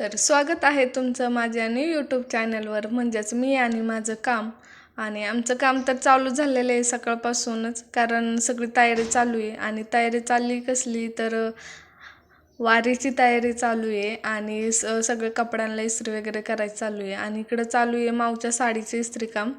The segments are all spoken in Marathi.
तर स्वागत आहे तुमचं माझ्या न्यू यूट्यूब चॅनलवर म्हणजेच मी आणि माझं काम. आणि आमचं काम तर चालू झालेलं आहे सकाळपासूनच कारण सगळी तयारी चालू आहे. आणि तयारी चालली कसली तर वारीची तयारी चालू आहे. आणि स सगळं कपड्यांना इस्त्री वगैरे करायचं चालू आहे. आणि इकडं चालू आहे मावच्या साडीचे इस्त्री काम.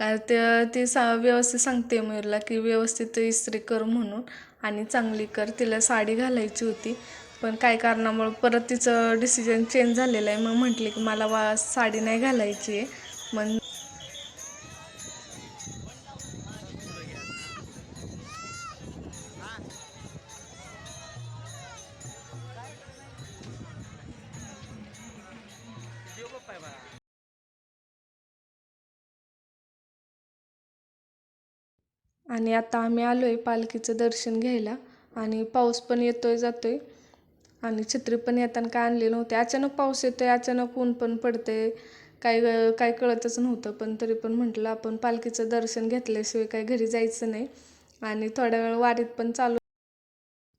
तर ते ती सा व्यवस्थित सांगते मयूरला की व्यवस्थित इस्त्री कर म्हणून. आणि चांगली कर तिला साडी घालायची होती. पण काय कारणामुळं परत तिचं डिसिजन चेंज झालेलं आहे. मग म्हटले की मला वा साडी नाही घालायची आहे. मग आणि आता आम्ही आलो आहे पालखीचं दर्शन घ्यायला आणि पाऊस पण येतोय जातोय. आणि छत्री पण येताना काय आणले नव्हते. अचानक पाऊस येतोय अचानक ऊन पण पडते काय काय कळतच नव्हतं पण तरी पण म्हटलं आपण पालखीचं दर्शन घेतल्याशिवाय काय घरी जायचं नाही. आणि थोड्या वेळ वारीत पण चालू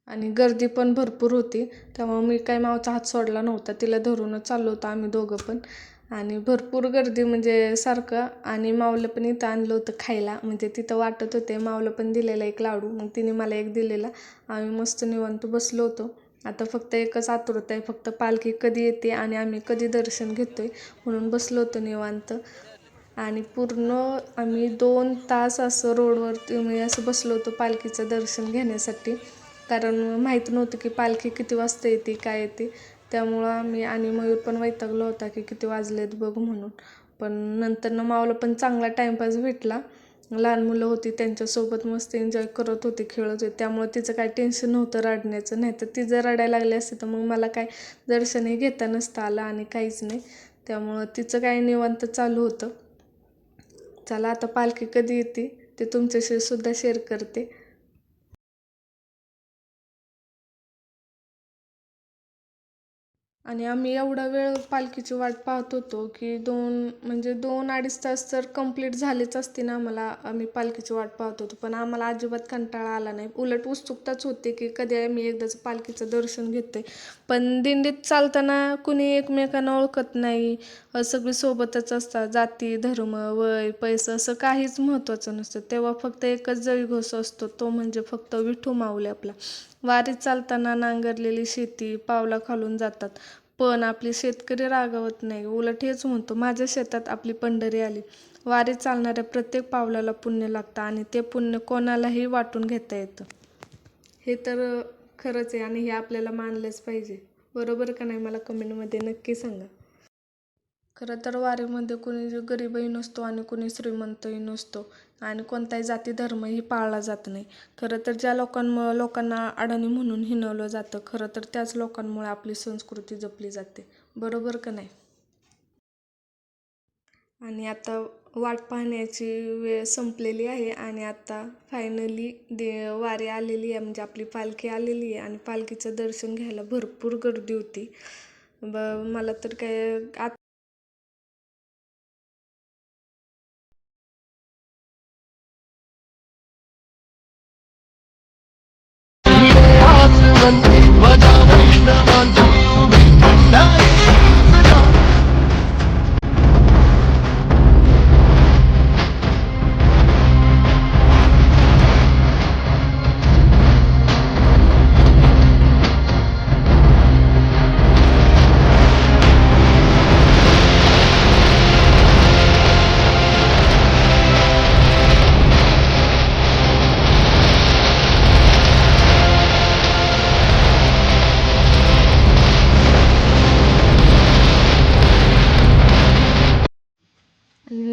आणि गर्दी पण भरपूर होती. त्यामुळे मी काही मावचा हात सोडला नव्हता. तिला धरूनच चाललो होतो आम्ही दोघं पण. आणि भरपूर गर्दी म्हणजे सारखं. आणि मावलं पण इथं आणलं होतं खायला. म्हणजे तिथं वाटत होते मावलं पण दिलेला एक लाडू. मग तिने मला एक दिलेला. आम्ही मस्त निवांत बसलो होतो. आता फक्त एकच आतुरता आहे फक्त पालखी कधी येते आणि आम्ही कधी दर्शन घेतो आहे म्हणून बसलो होतो निवांत. आणि पूर्ण आम्ही दोन तास असं रोडवरती म्हणजे असं बसलो होतो पालखीचं दर्शन घेण्यासाठी. कारण माहीत नव्हतं की पालखी किती वाजता येते काय येते. त्यामुळं आम्ही आणि मयूर पण वैतागलो होता की किती वाजलेत बघ म्हणून. पण नंतरनं मावला पण चांगला टाईमपास भेटला. लहान मुलं होती त्यांच्यासोबत मस्त एन्जॉय करत होते खेळत होते. त्यामुळे तिचं काय टेन्शन नव्हतं रडण्याचं. नाही तर ती जर रडायला लागली असते तर मग मला काय दर्शनही घेता नसतं आलं आणि काहीच नाही. त्यामुळं तिचं काय निवांत चालू होतं. चला आता पालखी कधी येते ते तुमच्याशी सुद्धा शेअर करते. आणि आम्ही एवढा वेळ पालखीची वाट पाहत होतो की दोन म्हणजे दोन अडीच तास तर कंप्लीट झालेच असते ना आम्हाला. आम्ही पालखीची वाट पाहत होतो. पण आम्हाला अजिबात कंटाळा आला नाही. उलट उत्सुकताच होते की कधी आम्ही एकदाच पालखीचं दर्शन घेते पण दिंडीत चालताना कुणी एकमेकांना ओळखत नाही. सगळी सोबतच असतात. जाती धर्म वय पैसं असं काहीच महत्त्वाचं नसतं. तेव्हा फक्त एकच जळीघोष असतो. तो म्हणजे फक्त विठू माऊली आपला. वारीत चालताना नांगरलेली शेती पावला खालून जातात. पण आपले शेतकरी रागावत नाही. उलट हेच म्हणतो माझ्या शेतात आपली पंढरी आली. वारीत चालणाऱ्या प्रत्येक पावलाला पुण्य लागतं आणि ते पुण्य कोणालाही वाटून घेता येतं. हे तर खरंच आहे आणि हे आपल्याला मानलंच पाहिजे. बरोबर का नाही? मला कमेंटमध्ये नक्की सांगा. खरं तर वारीमध्ये कुणी गरीबही नसतो आणि कुणी श्रीमंतही नसतो. आणि कोणताही जाती धर्मही पाळला जात नाही. खरं तर ज्या लोकांमुळं लोकांना अडाणी म्हणून हिनवलं जातं खरं तर त्याच लोकांमुळे आपली संस्कृती जपली जाते. बरोबर का नाही? आणि आता वाट पाहण्याची वेळ संपलेली आहे आणि आता फायनली दे वारी आलेली आहे म्हणजे आपली पालखी आलेली आहे आणि पालखीचं दर्शन घ्यायला भरपूर गर्दी होती. ब मला तर काय आत Seven.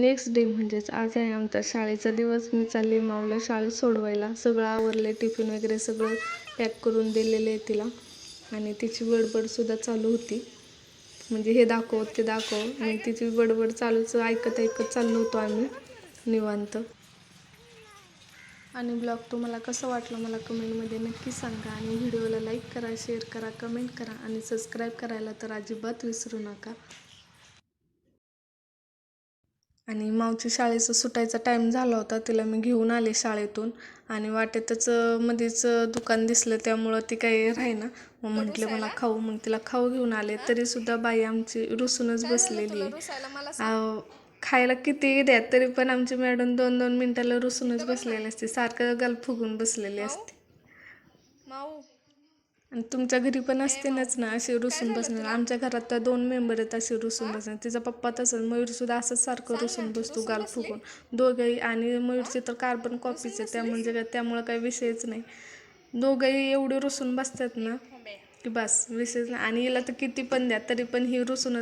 नेक्स्ट डे म्हणजेच आज आहे आमचा शाळेचा दिवस. मी चालली माऊला शाळेत सोडवायला. सगळं आवरले टिफिन वगैरे सगळं पॅक करून दिलेले आहे तिला. आणि तिची बडबडसुद्धा चालू होती. म्हणजे हे दाखव ते दाखव. आणि तिची बडबड चालूच ऐकत ऐकत चाललो होतो आम्ही निवांत. आणि ब्लॉग तुम्हाला कसं वाटलं मला कमेंटमध्ये नक्की सांगा. आणि व्हिडिओला लाईक करा शेअर करा कमेंट करा. आणि सबस्क्राईब करायला तर अजिबात विसरू नका. आणि मावची शाळेचं सुटायचा टाईम झाला होता तिला मी घेऊन आले शाळेतून. आणि वाटेतच मध्येच दुकान दिसलं त्यामुळं ती काही राहीना. मग म्हटलं मला खाऊ. मग तिला खाऊ घेऊन आले. तरी सुद्धा बाई आमची रुसूनच बसलेली आहे. खायला किती द्या तरी पण आमची मॅडम दोन दोन मिनिटाला रुसूनच बसलेली असते. सारखं गल फुगून बसलेली असते. माऊ? आणि तुमच्या घरी पण असतेनच ना असे रुसून बसणार आमच्या घरात तर दोन मेंबर आहेत असे रुसून बसणार तिचा पप्पा तसंच मयूर सुद्धा असंच सारखं रुसून बसतो गाल फुगून. दोघंही आणि मयूरची तर कार्बन कॉपीच आहे त्या म्हणजे काय त्यामुळं काही विषयच नाही. दोघंही एवढे रुसून बसतात ना की बस विषयच नाही. आणि हिला तर किती पण द्या तरी पण ही रुसूनच